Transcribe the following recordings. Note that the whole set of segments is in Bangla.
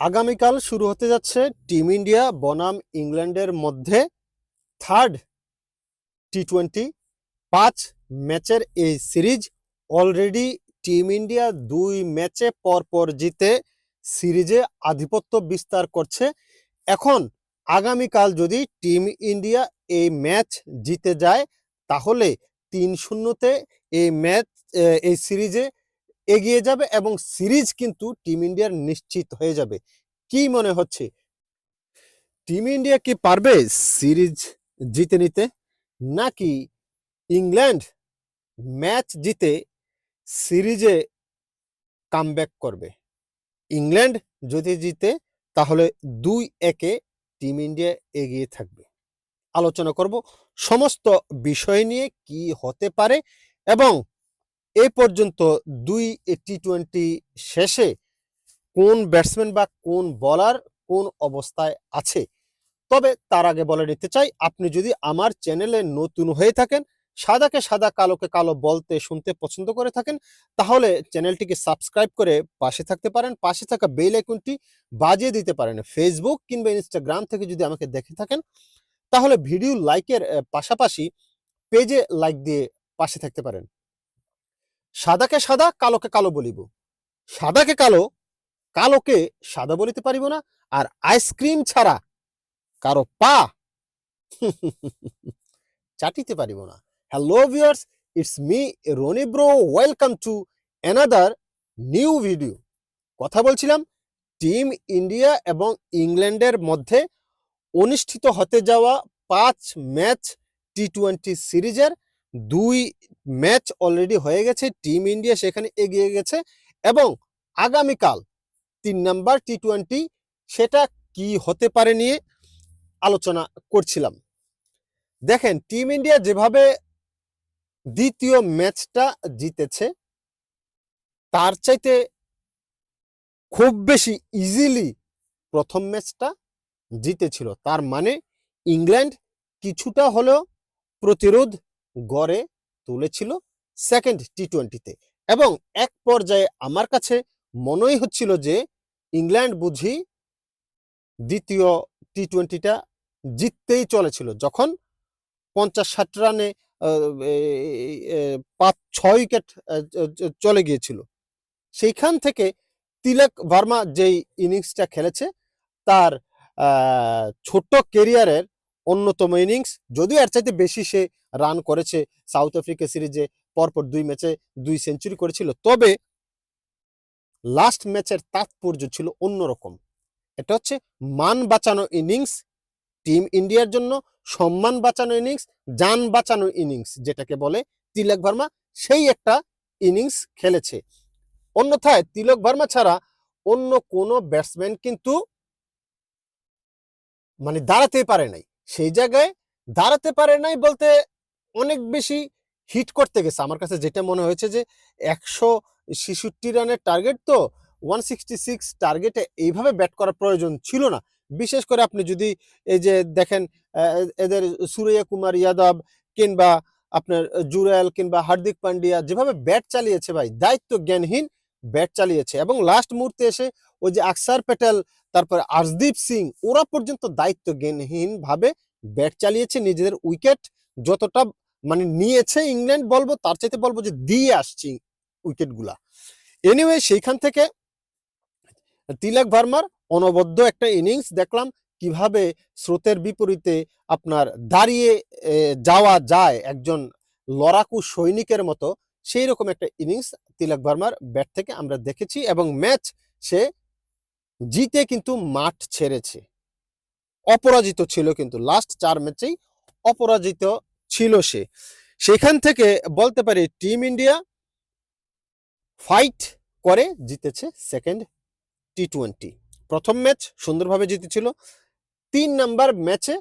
আগামীকাল শুরু হতে যাচ্ছে টিম ইন্ডিয়া বনাম ইংল্যান্ডের মধ্যে থার্ড টি টোয়েন্টি পাঁচ ম্যাচের এই সিরিজ। অলরেডি টিম ইন্ডিয়া দুই ম্যাচে পরপর জিতে সিরিজে আধিপত্য বিস্তার করছে। এখন আগামীকাল যদি টিম ইন্ডিয়া এই ম্যাচ জিতে যায়, তাহলে তিন শূন্যতে এই ম্যাচ এই সিরিজে এগিয়ে যাবে এবং সিরিজ কিন্তু টিম ইন্ডিয়ার নিশ্চিত হয়ে যাবে। কি মনে হচ্ছে? টিম ইন্ডিয়া কি পারবে সিরিজ জিতে নিতে? নাকি ইংল্যান্ড ম্যাচ জিতে সিরিজে কামব্যাক করবে? ইংল্যান্ড যদি জিতে, তাহলে দুই একে টিম ইন্ডিয়া এগিয়ে থাকবে। আলোচনা করব সমস্ত বিষয় নিয়ে কি হতে পারে এবং এ পর্যন্ত দুই টি টোয়েন্টি শেষে কোন ব্যাটসম্যান বা কোন বলার কোন অবস্থায় আছে? তবে তার আগে বলে নিতে চাই, আপনি যদি আমার চ্যানেলে নতুন হয়ে থাকেন, সাদাকে সাদা, কালোকে কালো বলতে শুনতে পছন্দ করে থাকেন, তাহলে চ্যানেলটিকে সাবস্ক্রাইব করে পাশে থাকতে পারেন, পাশে থাকা বেল আইকনটি বাজিয়ে দিতে পারেন ফেসবুক কিংবা ইনস্টাগ্রাম থেকে যদি আমাকে দেখে থাকেন, তাহলে ভিডিও লাইকের পাশাপাশি পেজে লাইক দিয়ে পাশে থাকতে পারেন। সাদাকে সাদা, কালোকে কালো বলিব। সাদাকে কালো, কালোকে সাদা বলিতে পারিব না, আর আইসক্রিম ছাড়া কারও পা চাটিতে পারিব না। Hello viewers it's me Roni bro welcome to another new video কথা বলছিলাম টিম ইন্ডিয়া এবং ইংল্যান্ডের মধ্যে অনুষ্ঠিত হতে যাওয়া পাঁচ ম্যাচ টি টোয়েন্টি সিরিজের দুই ম্যাচ অলরেডি হয়ে গেছে, টিম ইন্ডিয়া সেখানে এগিয়ে গেছে এবং আগামীকাল তিন নাম্বার টি টোয়েন্টি সেটা কি হতে পারে নিয়ে আলোচনা করছিলাম। দেখেন, টিম ইন্ডিয়া যেভাবে দ্বিতীয় ম্যাচটা জিতেছে, তার চাইতে খুব বেশি ইজিলি প্রথম ম্যাচটা জিতেছিল। তার মানে ইংল্যান্ড কিছুটা হলেও প্রতিরোধ গড়ে তুলেছিল সেকেন্ড টি টোয়েন্টিতে এবং এক পর্যায়ে আমার কাছে মনেই হচ্ছিল যে ইংল্যান্ড বুঝি দ্বিতীয় টি টোয়েন্টিটা জিততেই চলেছিল। যখন পঞ্চাশ ষাট রানে পাঁচ ছয় উইকেট চলে গিয়েছিল। সেইখান থেকে তিলক ভার্মা যেই ইনিংসটা খেলেছে, তার ছোট্ট কেরিয়ারের অন্যতম ইনিংস। যদিও এর চাইতে বেশি সে রান করেছে সাউথ আফ্রিকা সিরিজে পরপর দুই ম্যাচে দুই সেঞ্চুরি করেছিল। তবে লাস্ট ম্যাচের তাৎপর্য ছিল অন্যরকম। এটা হচ্ছে মান বাঁচানো ইনিংস টিম ইন্ডিয়ার জন্য সম্মান বাঁচানো ইনিংস, যান বাঁচানো ইনিংস যেটাকে বলে তিলক ভার্মা সেই একটা ইনিংস খেলেছে। অন্যথায় তিলক ভার্মা ছাড়া অন্য কোনো ব্যাটসম্যান কিন্তু মানে দাঁড়াতে পারে নাই। সেই জায়গায় দাঁড়াতে পারে নাই বলতে অনেক বেশি হিট করতে গেছে। আমার কাছে যেটা মনে হয়েছে যে একশো ছেষট্টি রানের টার্গেট তো ওয়ান সিক্সটি সিক্স টার্গেটে এইভাবে ব্যাট করার প্রয়োজন ছিল না। বিশেষ করে আপনি যদি এই যে দেখেন এদের সুরিয়া কুমার ইয়াদব কিংবা আপনার জুরেল কিংবা হার্দিক পান্ডিয়া যেভাবে ব্যাট চালিয়েছে ভাই দায়িত্ব জ্ঞানহীন ব্যাট চালিয়েছে এবং লাস্ট মুহূর্তে এসে ওই যে আকসার প্যাটেল, তারপরে আর্শদীপ সিং, ওরা পর্যন্ত দায়িত্ব জ্ঞানহীন ভাবে ব্যাট চালিয়েছে নিজেদের উইকেট যতটা মানে নিয়েছে ইংল্যান্ড বলব, তার চাইতে বলব যে দিয়ে আসছি উইকেটগুলা। এনিওয়ে সেইখান থেকে তিলক ভার্মার অনবদ্য একটা ইনিংস দেখলাম, কীভাবে স্রোতের বিপরীতে আপনার দাঁড়িয়ে যাওয়া যায় একজন লড়াকু সৈনিকের মতো সেই রকম একটা ইনিংস তিলক ভার্মার ব্যাট থেকে আমরা দেখেছি এবং ম্যাচ সে জিতে কিন্তু মাঠ ছেড়েছে। অপরাজিত ছিল কিন্তু লাস্ট চার ম্যাচেই অপরাজিত ছিল সে। সেখান থেকে বলতে পারি টিম ইন্ডিয়া ফাইট করে জিতেছে সেকেন্ড টি টোয়েন্টি প্রথম ম্যাচ সুন্দরভাবে জিতেছিল। তিন নাম্বার ম্যাচে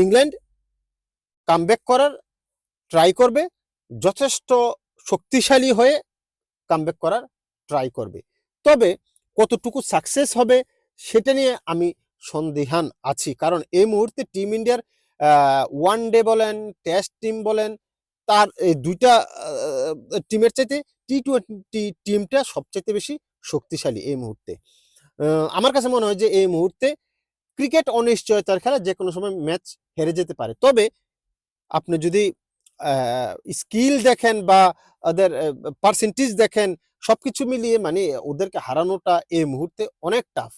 ইংল্যান্ড কামব্যাক করার ট্রাই করবে। যথেষ্ট শক্তিশালী হয়ে কামব্যাক করার ট্রাই করবে। তবে কতটুকু সাকসেস হবে সেটা নিয়ে আমি সন্দিহান আছি। কারণ এই মুহূর্তে টিম ইন্ডিয়ার ওয়ান ডে বলেন টেস্ট টিম বলেন, তার এই দুইটা টিমের চাইতে টি টোয়েন্টি টিমটা সবচাইতে বেশি শক্তিশালী এই মুহূর্তে। আমার কাছে মনে হয় যে এই মুহূর্তে ক্রিকেট অনিশ্চয়তার খেলা যে কোনো সময় ম্যাচ হেরে যেতে পারে। তবে আপনি যদি স্কিল দেখেন বা ওদের পার্সেন্টেজ দেখেন, সবকিছু মিলিয়ে মানে ওদেরকে হারানোটা এই মুহূর্তে অনেক টাফ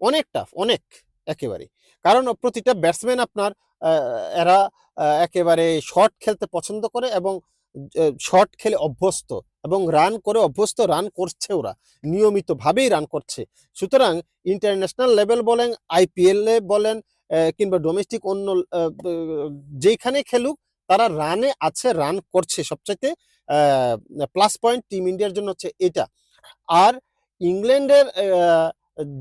অনেক টাফ অনেক, একেবারে। কারণ প্রতিটা ব্যাটসম্যান আপনার এরা একেবারে শর্ট খেলতে পছন্দ করে এবং শর্ট খেলে অভ্যস্ত এবং রান করে অভ্যস্ত রান করছে ওরা, নিয়মিতভাবেই রান করছে। সুতরাং ইন্টারন্যাশনাল লেভেল বলেন আইপিএল বলেন কিংবা ডোমেস্টিক অন্য যেখানে খেলুক তারা রানে আছে রান করছে। সবচাইতে প্লাস পয়েন্ট টিম ইন্ডিয়ার জন্য হচ্ছে এটা। আর ইংল্যান্ডের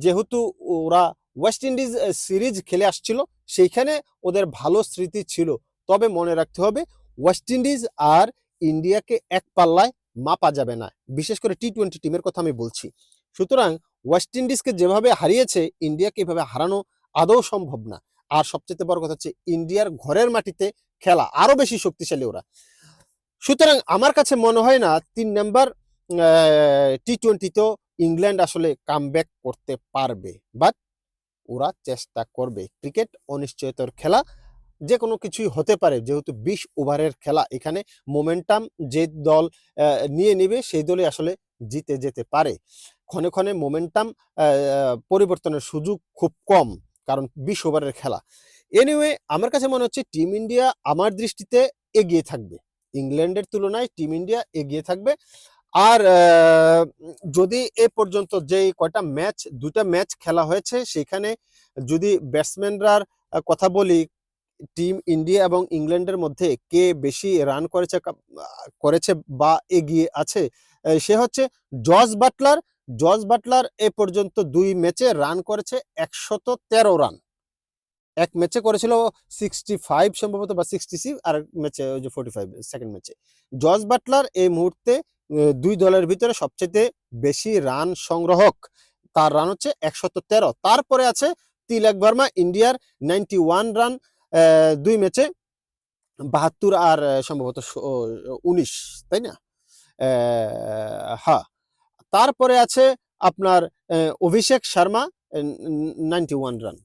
যেহেতু ওরা ওয়েস্ট ইন্ডিজ সিরিজ খেলে আসছিল, সেইখানে ওদের ভালো স্মৃতি ছিল। তবে মনে রাখতে হবে ওয়েস্ট ইন্ডিজ আর ইন্ডিয়াকে এক পাল্লায় মাপা যাবে না। বিশেষ করে টি টোয়েন্টি টিমের কথা আমি বলছি। সুতরাং ওয়েস্ট ইন্ডিজকে যেভাবে হারিয়েছে, ইন্ডিয়াকে এভাবে হারানো আদৌ সম্ভব না। আর সবচেয়ে বড় কথা হচ্ছে, ইন্ডিয়ার ঘরের মাটিতে খেলা, আরও বেশি শক্তিশালী ওরা। সুতরাং আমার কাছে মনে হয় না তিন নাম্বার টি টোয়েন্টিতেও ইংল্যান্ড আসলে কামব্যাক করতে পারবে। বাট ওরা চেষ্টা করবে। ক্রিকেট অনিশ্চয়তার খেলা যে কোনো কিছুই হতে পারে, যেহেতু বিশ ওভারের খেলা। এখানে মোমেন্টাম যে দল নিয়ে নেবে, সেই দলই আসলে জিতে যেতে পারে। ক্ষণে ক্ষণে মোমেন্টাম পরিবর্তনের সুযোগ খুব কম, কারণ বিশ ওভারের খেলা। এনিওয়ে আমার কাছে মনে হচ্ছে টিম ইন্ডিয়া আমার দৃষ্টিতে এগিয়ে থাকবে। ইংল্যান্ডের তুলনায় টিম ইন্ডিয়া এগিয়ে থাকবে। আর যদি এ পর্যন্ত যে কয়টা ম্যাচ দুটা ম্যাচ খেলা হয়েছে, সেখানে যদি ব্যাটসম্যানরার কথা বলি টিম ইন্ডিয়া এবং ইংল্যান্ডের মধ্যে কে বেশি রান করেছে করেছে বা এগিয়ে আছে সে হচ্ছে জর্জ বাটলার জর্জ বাটলার এ পর্যন্ত দুই ম্যাচে রান করেছে একশত তেরো রান এক ম্যাচে করেছিল সিক্সটি ফাইভ সম্ভবত বা সিক্সটি সিক্স আর ম্যাচে ওই যে ফোর্টি ফাইভ সেকেন্ড ম্যাচে জর্জ বাটলার এই মুহূর্তে দুই দলের ভিতরে সবচেয়ে বেশি রান সংগ্রহক তার রান হচ্ছে একশত তেরো। তারপরে আছে তিলক ভার্মা ইন্ডিয়ার নাইনটি ওয়ান রান দুই ম্যাচে বাহাত্তর আর সম্ভবত উনিশ, তাই না? হ্যাঁ তারপরে আছে আপনার Abhishek Sharma ninety one run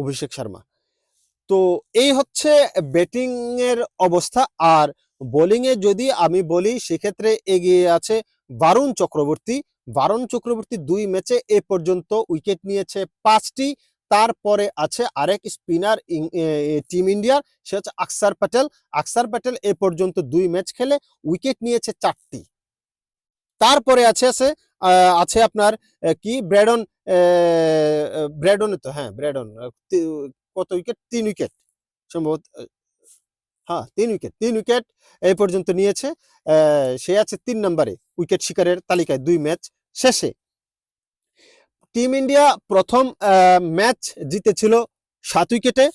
Abhishek Sharma. তো এই হচ্ছে ব্যাটিং এর অবস্থা। আর বোলিং এ যদি আমি বলি, সেক্ষেত্রে এগিয়ে আছে বারুণ চক্রবর্তী। বারুণ চক্রবর্তী দুই ম্যাচে এ পর্যন্ত উইকেট নিয়েছে পাঁচটি। তারপরে আছে আরেক স্পিনার টিম ইন্ডিয়ার, সে হচ্ছে আকসার প্যাটেল। আকসার প্যাটেল এ পর্যন্ত দুই ম্যাচ খেলে উইকেট নিয়েছে চারটি। তারপরে আছে আছে আছে আপনার কি? ব্র্যাডন ব্র্যাডন তো হ্যাঁ ব্র্যাডন। আহ, কত উইকেট? তিন উইকেট। সম্ভবত হ্যাঁ তিন উইকেট। তিন উইকেট এই পর্যন্ত নিয়েছে। সে আছে তিন নম্বরে উইকেট শিকারের তালিকায় দুই ম্যাচ শেষে। টিম ইন্ডিয়া প্রথম ম্যাচ জিতেছিল সাত উইকেটে।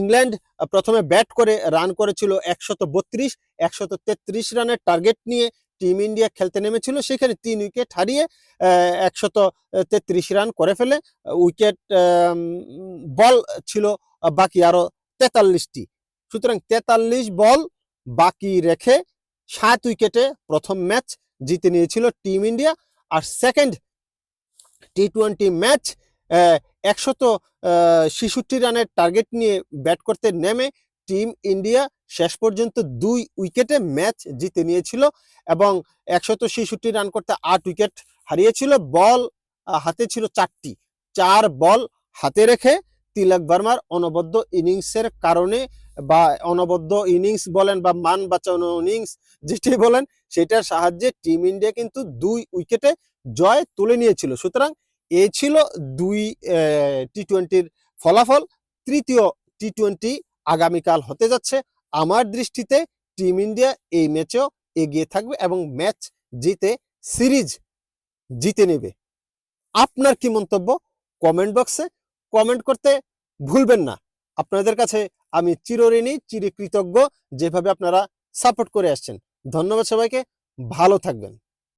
ইংল্যান্ড প্রথমে ব্যাট করে রান করেছিল একশত বত্রিশ একশত তেত্রিশ রানের টার্গেট নিয়ে টিম ইন্ডিয়া খেলতে নেমেছিল, সেখানে তিন উইকেট হারিয়ে একশত তেত্রিশ রান করে ফেলে। উইকেট বল ছিল বাকি আরও তেতাল্লিশটি। সুতরাং তেতাল্লিশ বল বাকি রেখে সাত উইকেটে প্রথম ম্যাচ জিতে নিয়েছিল টিম ইন্ডিয়া। আর সেকেন্ড টি টোয়েন্টি ম্যাচ একশত ছেষট্টি রানের টার্গেট নিয়ে ব্যাট করতে নেমে টিম ইন্ডিয়া শেষ পর্যন্ত দুই উইকেটে ম্যাচ জিতে নিয়েছিল এবং একশত ছেষট্টি রান করতে আট উইকেট হারিয়েছিল। বল হাতে ছিল চারটি। চার বল হাতে রেখে তিলক ভার্মার অনবদ্য ইনিংসের কারণে বা অনবদ্য ইনিংস বলেন বা মান বাঁচানো ইনিংস যেটি বলেন, সেটার সাহায্যে টিম ইন্ডিয়া কিন্তু দুই উইকেটে জয় তুলে নিয়েছিল। সুতরাং এ ছিল দুই টি টোয়েন্টির ফলাফল। তৃতীয় টি টোয়েন্টি আগামীকাল হতে যাচ্ছে। আমার দৃষ্টিতে টিম ইন্ডিয়া এই ম্যাচেও এগিয়ে থাকবে এবং ম্যাচ জিতে, সিরিজ জিতে নেবে। আপনার কি মন্তব্য? কমেন্ট বক্সে কমেন্ট করতে ভুলবেন না। আপনাদের কাছে আমি চিরঋণী, চিরকৃতজ্ঞ, যেভাবে আপনারা সাপোর্ট করে আসছেন। ধন্যবাদ সবাইকে। ভালো থাকবেন।